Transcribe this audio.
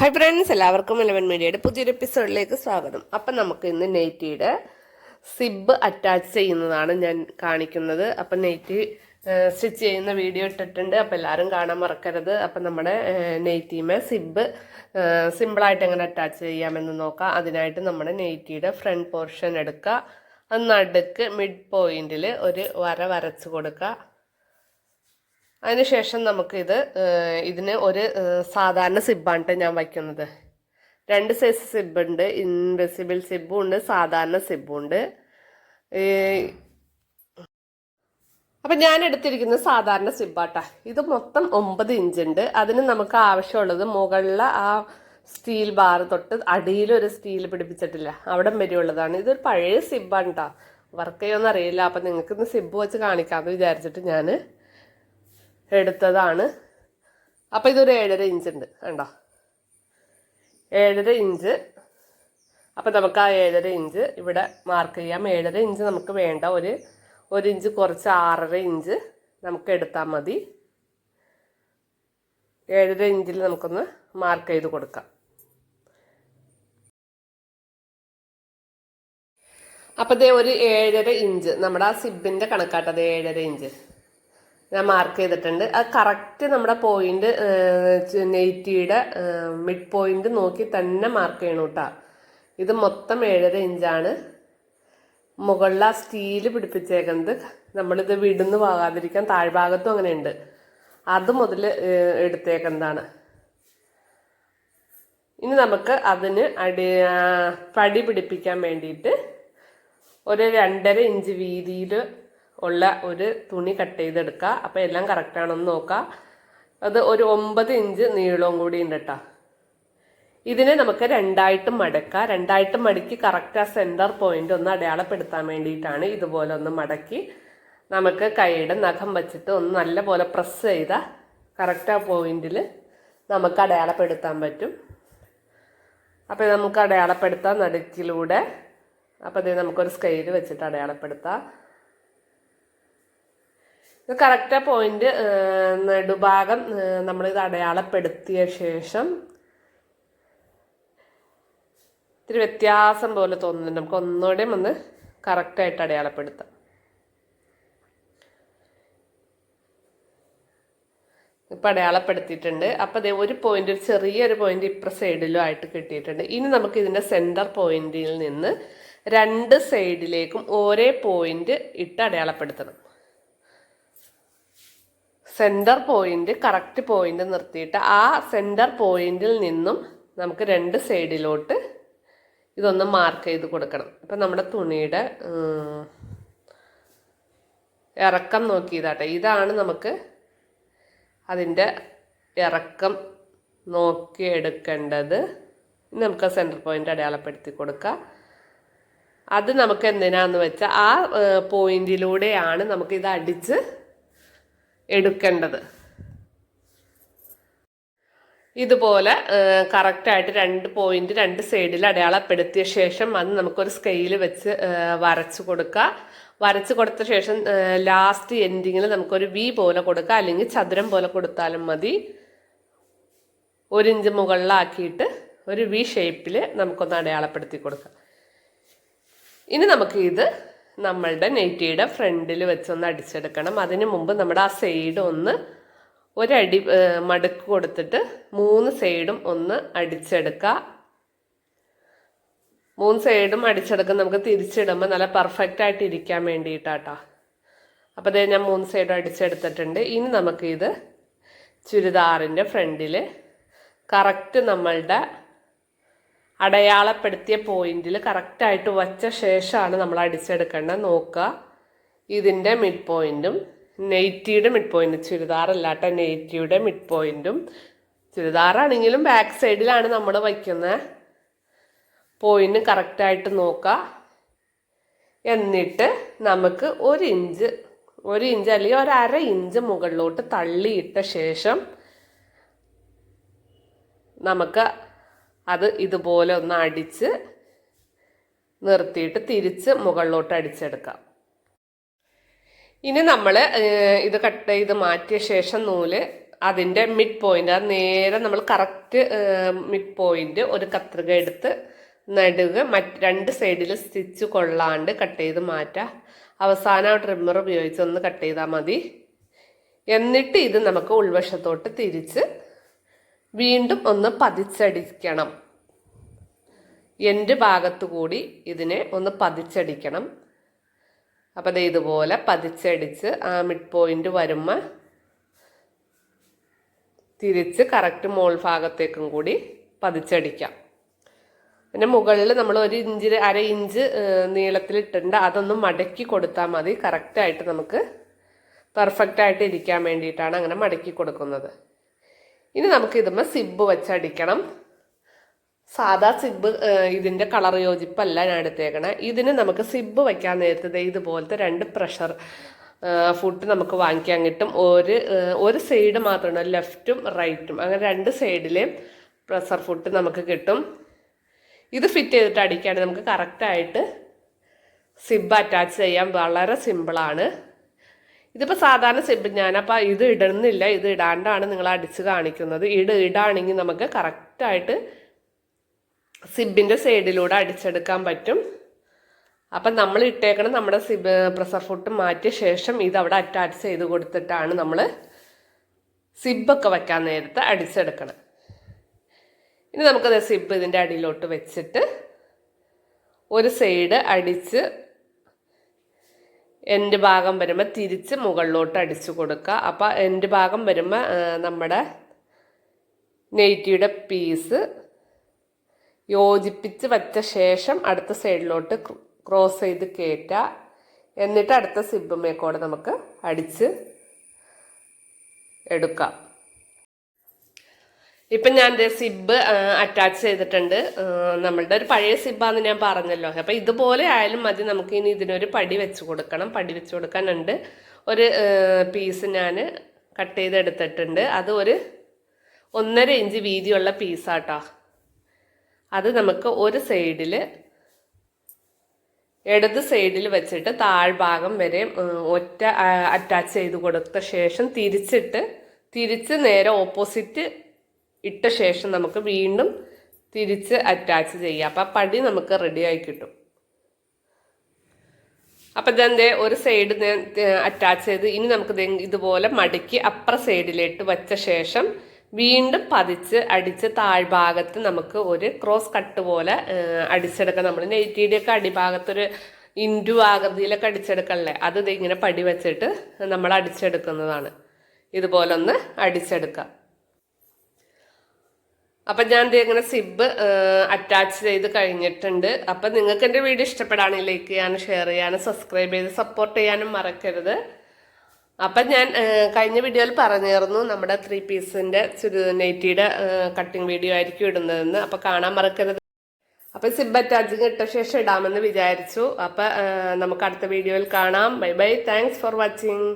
Hi friends എല്ലാവർക്കും Eleven മീഡിയയുടെ പുതിയൊരു എപ്പിസോഡിലേക്ക് സ്വാഗതം. അപ്പം നമുക്ക് ഇന്ന് നെയ്റ്റിയുടെ സിബ് അറ്റാച്ച് ചെയ്യുന്നതാണ് ഞാൻ കാണിക്കുന്നത്. അപ്പം നെയ്റ്റി സ്റ്റിച്ച് ചെയ്യുന്ന വീഡിയോ ഇട്ടിട്ടുണ്ട്. അപ്പം എല്ലാവരും കാണാൻ മറക്കരുത്. അപ്പം നമ്മുടെ നെയ്റ്റീമെ സിബ് സിമ്പിളായിട്ട് എങ്ങനെ അറ്റാച്ച് ചെയ്യാമെന്ന് നോക്കാം. അതിനായിട്ട് നമ്മുടെ നെയ്റ്റിയുടെ ഫ്രണ്ട് പോർഷൻ എടുക്കുക. നടുക്ക് മിഡ് പോയിന്റിൽ ഒരു വര വരച്ച് കൊടുക്കുക. അതിനുശേഷം നമുക്കിത് ഇതിന് ഒരു സാധാരണ സിബാണ് ഞാൻ വയ്ക്കുന്നത്. രണ്ട് സൈസ് സിബ് ഉണ്ട് ഇൻവിസിബിൾ സിബും ഉണ്ട് സാധാരണ സിബും ഉണ്ട് അപ്പം ഞാൻ എടുത്തിരിക്കുന്ന സാധാരണ സിബാട്ടാ. ഇത് മൊത്തം ഒമ്പത് ഇഞ്ച് ഉണ്ട് അതിന് നമുക്ക് ആവശ്യമുള്ളത് മുകളിലെ ആ സ്റ്റീൽ ബാർ തൊട്ട് അടിയിലൊരു സ്റ്റീൽ പിടിപ്പിച്ചിട്ടില്ല. അവിടെ വരെയുള്ളതാണ്. ഇതൊരു പഴയ സിബാണ് കേട്ടോ വർക്ക് ചെയ്യുമെന്ന് അറിയില്ല അപ്പം നിങ്ങൾക്ക് ഇന്ന് സിബ് വെച്ച് കാണിക്കാമെന്ന് വിചാരിച്ചിട്ട് ഞാൻ എടുത്തതാണ്. അപ്പം ഇതൊരു ഏഴര ഇഞ്ച് ഉണ്ട് കണ്ടോ? ഏഴര ഇഞ്ച് അപ്പം നമുക്ക് ആ ഏഴര ഇഞ്ച് ഇവിടെ മാർക്ക് ചെയ്യാം. ഏഴര ഇഞ്ച് നമുക്ക് വേണ്ട ഒരു ഒരു ഇഞ്ച് കുറച്ച് ആറര ഇഞ്ച് നമുക്ക് എടുത്താൽ മതി. ഏഴര ഇഞ്ചിൽ നമുക്കൊന്ന് മാർക്ക് ചെയ്ത് കൊടുക്കാം. അപ്പം ഇതേ ഒരു ഏഴര ഇഞ്ച് നമ്മുടെ ആ സിബിന്റെ കണക്കാട്ടത് ഏഴര ഇഞ്ച് ഞാൻ മാർക്ക് ചെയ്തിട്ടുണ്ട്. അത് കറക്റ്റ് നമ്മുടെ പോയിന്റ് നെയ്റ്റിയുടെ മിഡ് പോയിന്റ് നോക്കി തന്നെ മാർക്ക് ചെയ്യണം കേട്ടോ ഇത് മൊത്തം ഏഴര ഇഞ്ചാണ് മുകളിൽ ആ സ്റ്റീൽ പിടിപ്പിച്ചേക്കുന്നത്. നമ്മളിത് വിടുന്ന് പോകാതിരിക്കാൻ താഴ്ഭാഗത്തും അങ്ങനെയുണ്ട്. അത് മുതൽ എടുത്തേക്കുന്നതാണ്. ഇനി നമുക്ക് അതിന് അടി പടി പിടിപ്പിക്കാൻ വേണ്ടിയിട്ട് ഒരു രണ്ടര ഇഞ്ച് വീതിയിൽ ഉള്ള ഒരു തുണി കട്ട് ചെയ്തെടുക്കുക അപ്പോൾ എല്ലാം കറക്റ്റാണെന്ന് നോക്കുക അത് ഒരു ഒമ്പത് ഇഞ്ച് നീളവും കൂടി ഉണ്ട് കേട്ടോ ഇതിനെ നമുക്ക് രണ്ടായിട്ട് മടക്കാം. രണ്ടായിട്ട് മടക്കി കറക്റ്റ് ആ സെന്റർ പോയിന്റ് ഒന്ന് അടയാളപ്പെടുത്താൻ വേണ്ടിയിട്ടാണ് ഇതുപോലെ ഒന്ന് മടക്കി നമുക്ക് കൈയുടെ നഖം വെച്ചിട്ട് ഒന്ന് നല്ലപോലെ പ്രസ് ചെയ്ത കറക്റ്റ് ആ പോയിന്റിൽ നമുക്ക് അടയാളപ്പെടുത്താൻ പറ്റും. അപ്പോൾ നമുക്ക് അടയാളപ്പെടുത്താം നടുക്കിലൂടെ. അപ്പോൾ ഇത് നമുക്കൊരു സ്കെയിൽ വെച്ചിട്ട് അടയാളപ്പെടുത്താം. കറക്റ്റ് പോയിന്റ് നെടുഭാഗം നമ്മൾ നമ്മളിത് അടയാളപ്പെടുത്തിയ ശേഷം ഇത്തിരി വ്യത്യാസം പോലെ തോന്നുന്നുണ്ട്. നമുക്ക് ഒന്നുകൂടെയും ഒന്ന് കറക്റ്റായിട്ട് അടയാളപ്പെടുത്താം. ഇപ്പം അടയാളപ്പെടുത്തിയിട്ടുണ്ട്. അപ്പം അതേ ഒരു പോയിന്റ് ഒരു ചെറിയൊരു പോയിന്റ് ഇപ്പുറ സൈഡിലും ആയിട്ട് കിട്ടിയിട്ടുണ്ട്. ഇനി നമുക്ക് ഇതിന്റെ സെന്റർ പോയിന്റിൽ നിന്ന് രണ്ട് സൈഡിലേക്കും ഒരേ പോയിന്റ് ഇട്ട് അടയാളപ്പെടുത്തണം. സെന്റർ പോയിന്റ് കറക്റ്റ് പോയിന്റ് നിർത്തിയിട്ട് ആ സെന്റർ പോയിന്റിൽ നിന്നും നമുക്ക് രണ്ട് സൈഡിലോട്ട് ഇതൊന്ന് മാർക്ക് ചെയ്ത് കൊടുക്കണം. അപ്പം നമ്മുടെ തുണിയുടെ ഇറക്കം നോക്കിയതാട്ടെ. ഇതാണ് നമുക്ക് അതിന്റെ ഇറക്കം നോക്കിയെടുക്കേണ്ടത്. നമുക്ക് സെന്റർ പോയിന്റ് അടയാളപ്പെടുത്തി കൊടുക്കാം. അത് നമുക്ക് എന്തിനാന്ന് വെച്ചാൽ ആ പോയിന്റിലൂടെയാണ് നമുക്ക് ഇത് അടിച്ച് എടുക്കേണ്ടത്. ഇതുപോലെ കറക്റ്റായിട്ട് രണ്ട് പോയിന്റ് രണ്ട് സൈഡിൽ അടയാളപ്പെടുത്തിയ ശേഷം അത് നമുക്കൊരു സ്കെയിൽ വെച്ച് വരച്ചു കൊടുക്കുക വരച്ച് കൊടുത്ത ശേഷം ലാസ്റ്റ് എൻഡിങ്ങിൽ നമുക്കൊരു വി പോലെ കൊടുക്കുക അല്ലെങ്കിൽ ചതുരം പോലെ കൊടുത്താലും മതി. ഒരു ഇഞ്ച് മുകളിലാക്കിയിട്ട് ഒരു വി ഷേപ്പിൽ നമുക്കൊന്ന് അടയാളപ്പെടുത്തി കൊടുക്കാം. ഇനി നമുക്ക് ഇത് നമ്മളുടെ നെറ്റിയുടെ ഫ്രണ്ടിൽ വെച്ചൊന്ന് അടിച്ചെടുക്കണം. അതിന് മുമ്പ് നമ്മുടെ ആ സൈഡ് ഒന്ന് ഒരടി മടുക്ക് കൊടുത്തിട്ട് മൂന്ന് സൈഡും ഒന്ന് അടിച്ചെടുക്കുക. മൂന്ന് സൈഡും അടിച്ചെടുക്കുക നമുക്ക് തിരിച്ചിടുമ്പോൾ നല്ല പെർഫെക്റ്റ് ആയിട്ട് ഇരിക്കാൻ വേണ്ടിയിട്ടാട്ടോ. അപ്പോൾ അതേ ഞാൻ മൂന്ന് സൈഡും അടിച്ചെടുത്തിട്ടുണ്ട്. ഇനി നമുക്കിത് ചുരിദാറിന്റെ ഫ്രണ്ടിൽ കറക്റ്റ് നമ്മളുടെ അടയാളപ്പെടുത്തിയ പോയിന്റിൽ കറക്റ്റായിട്ട് വച്ച ശേഷമാണ് നമ്മൾ അടിച്ചെടുക്കേണ്ടത്. നോക്കുക. ഇതിന്റെ മിഡ് പോയിന്റും നെയ്റ്റിയുടെ മിഡ് പോയിന്റ് ചുരിദാറല്ലാട്ട നെയ്റ്റിയുടെ മിഡ് പോയിന്റും ചുരിദാറാണെങ്കിലും ബാക്ക് സൈഡിലാണ് നമ്മൾ വയ്ക്കുന്നത് പോയിന്റ് കറക്റ്റായിട്ട് നോക്കുക. എന്നിട്ട് നമുക്ക് ഒരു ഇഞ്ച് ഒരു ഇഞ്ച് അല്ലെങ്കിൽ ഒരു അര ഇഞ്ച് മുകളിലോട്ട് തള്ളിയിട്ട ശേഷം നമുക്ക് അത് ഇതുപോലെ ഒന്ന് അടിച്ച് നിർത്തിയിട്ട് തിരിച്ച് മുകളിലോട്ട് അടിച്ചെടുക്കാം. ഇനി നമ്മൾ ഇത് കട്ട് ചെയ്ത് മാറ്റിയ ശേഷം നൂൽ അതിന്റെ മിഡ് പോയിന്റ് അത് നേരെ നമ്മൾ കറക്റ്റ് മിഡ് പോയിന്റ് ഒരു കത്രിക എടുത്ത് നടുക മറ്റ് രണ്ട് സൈഡിൽ സ്റ്റിച്ച് കൊള്ളാണ്ട് കട്ട് ചെയ്ത് മാറ്റുക അവസാനം ട്രിമ്മർ ഉപയോഗിച്ച് ഒന്ന് കട്ട് ചെയ്താൽ മതി. എന്നിട്ട് ഇത് നമുക്ക് ഉൾവശത്തോട്ട് തിരിച്ച് വീണ്ടും ഒന്ന് പതിച്ചടിക്കണം. എന്റെ ഭാഗത്തു കൂടി ഇതിനെ ഒന്ന് പതിച്ചടിക്കണം. അപ്പം ദേ ഇതുപോലെ പതിച്ചടിച്ച് ആ മിഡ് പോയിന്റ് വരുമ്പോൾ തിരിച്ച് കറക്റ്റ് മോൾ ഭാഗത്തേക്കും കൂടി പതിച്ചടിക്കാം. പിന്നെ മുകളിൽ നമ്മൾ ഒരു ഇഞ്ചിൽ അര ഇഞ്ച് നീളത്തിലിട്ടുണ്ട്. അതൊന്ന് മടക്കി കൊടുത്താൽ മതി. കറക്റ്റായിട്ട് നമുക്ക് പെർഫെക്റ്റായിട്ട് ഇരിക്കാൻ വേണ്ടിയിട്ടാണ് അങ്ങനെ മടക്കി കൊടുക്കുന്നത്. ഇനി നമുക്ക് ഇതുമ്മ സിബ് വെച്ചടിക്കണം. സാധാ സിബ് ഇതിന്റെ കളർ യോജിപ്പല്ല ഞാൻ എടുത്തേക്കണേ. ഇതിന് നമുക്ക് സിബ് വയ്ക്കാൻ നേരത്തത് ഇതുപോലത്തെ രണ്ട് പ്രഷർ ഫുഡ് നമുക്ക് വാങ്ങിക്കാൻ കിട്ടും. ഒരു ഒരു സൈഡ് മാത്രമാണ് ലെഫ്റ്റും റൈറ്റും അങ്ങനെ രണ്ട് സൈഡിലെയും പ്രഷർ ഫുഡ് നമുക്ക് കിട്ടും. ഇത് ഫിറ്റ് ചെയ്തിട്ട് അടിക്കുകയാണെങ്കിൽ നമുക്ക് കറക്റ്റായിട്ട് സിബ് അറ്റാച്ച് ചെയ്യാൻ വളരെ സിമ്പിളാണ് ഇതിപ്പോൾ സാധാരണ സിബ് ഞാനപ്പോൾ ഇത് ഇടുന്നില്ല ഇത് ഇടാണ്ടാണ് നിങ്ങൾ അടിച്ച് കാണിക്കുന്നത്. ഇട് ഇടാണെങ്കിൽ നമുക്ക് കറക്റ്റായിട്ട് സിബിന്റെ സൈഡിലൂടെ അടിച്ചെടുക്കാൻ പറ്റും. അപ്പം നമ്മൾ ഇട്ടേക്കണം നമ്മുടെ സിബ് പ്രഷർ ഫുഡ് മാറ്റിയ ശേഷം ഇത് അവിടെ അറ്റാച്ച് ചെയ്ത് കൊടുത്തിട്ടാണ് നമ്മൾ സിബൊക്കെ വെക്കാൻ നേരത്തെ അടിച്ചെടുക്കണം ഇനി നമുക്കത് സിബ് ഇതിന്റെ അടിയിലോട്ട് വെച്ചിട്ട് ഒരു സൈഡ് അടിച്ച് എന്റെ ഭാഗം വരുമ്പോൾ തിരിച്ച് മുകളിലോട്ട് അടിച്ചു കൊടുക്കുക. അപ്പോൾ എന്റെ ഭാഗം വരുമ്പോൾ നമ്മുടെ നെയ്റ്റിയുടെ പീസ് യോജിപ്പിച്ച് വച്ച ശേഷം അടുത്ത സൈഡിലോട്ട് ക്രോസ് ചെയ്ത് കയറ്റുക എന്നിട്ട് അടുത്ത സിബുമേക്കോടെ നമുക്ക് അടിച്ച് എടുക്കാം. ഇപ്പം ഞാൻ സിബ് അറ്റാച്ച് ചെയ്തിട്ടുണ്ട്. നമ്മളുടെ ഒരു പഴയ സിബാന്ന് ഞാൻ പറഞ്ഞല്ലോ. അപ്പം ഇതുപോലെ ആയാലും മതി നമുക്ക് ഇനി ഇതിനൊരു പടി വെച്ച് കൊടുക്കണം. പടി വെച്ച് കൊടുക്കാനുണ്ട്. ഒരു പീസ് ഞാൻ കട്ട് ചെയ്തെടുത്തിട്ടുണ്ട്. അത് ഒരു ഒന്നര ഇഞ്ച് വീതിയുള്ള പീസാട്ടോ അത് നമുക്ക് ഒരു സൈഡിൽ ഇടത് സൈഡിൽ വെച്ചിട്ട് താഴ്ഭാഗം വരെ ഒറ്റ അറ്റാച്ച് ചെയ്ത് കൊടുത്ത ശേഷം തിരിച്ചിട്ട് തിരിച്ച് നേരെ ഓപ്പോസിറ്റ് ഇട്ട ശേഷം നമുക്ക് വീണ്ടും തിരിച്ച് അറ്റാച്ച് ചെയ്യാം. അപ്പം ആ പടി നമുക്ക് റെഡിയായി കിട്ടും. അപ്പം ദേ ഒരു സൈഡ് അറ്റാച്ച് ചെയ്ത് ഇനി നമുക്ക് ഇതുപോലെ മടക്കി അപ്പുറ സൈഡിലേക്ക് വച്ച ശേഷം വീണ്ടും പതിച്ച് അടിച്ച് താഴ്ഭാഗത്ത് നമുക്ക് ഒരു ക്രോസ് കട്ട് പോലെ അടിച്ചെടുക്കാം. നമ്മൾ നെയ്റ്റിയുടെയൊക്കെ അടിഭാഗത്തൊരു ഇൻഡു ആകൃതിയിലൊക്കെ അടിച്ചെടുക്കല്ലേ അത് ഇങ്ങനെ പടി വെച്ചിട്ട് നമ്മൾ അടിച്ചെടുക്കുന്നതാണ്. ഇതുപോലെ ഒന്ന് അടിച്ചെടുക്കാം. അപ്പം ഞാൻ ദേ ഇങ്ങനെ സിബ് അറ്റാച്ച് ചെയ്ത് കഴിഞ്ഞിട്ടുണ്ട്. അപ്പം നിങ്ങൾക്ക് എന്റെ വീഡിയോ ഇഷ്ടപ്പെടാണെങ്കിൽ ലൈക്ക് ചെയ്യാനും ഷെയർ ചെയ്യാനും സബ്സ്ക്രൈബ് ചെയ്ത് സപ്പോർട്ട് ചെയ്യാനും മറക്കരുത്. അപ്പം ഞാൻ കഴിഞ്ഞ വീഡിയോയിൽ പറഞ്ഞിരുന്നു നമ്മുടെ ത്രീ പീസിന്റെ ചുരു നൈറ്റിയുടെ കട്ടിങ് വീഡിയോ ആയിരിക്കും ഇടുന്നതെന്ന്. അപ്പം കാണാൻ മറക്കരുത്. അപ്പം സിബ് അറ്റാച്ചിങ് ഇട്ട ശേഷം ഇടാമെന്ന് വിചാരിച്ചു. അപ്പം നമുക്ക് അടുത്ത വീഡിയോയിൽ കാണാം. Bye bye thanks for watching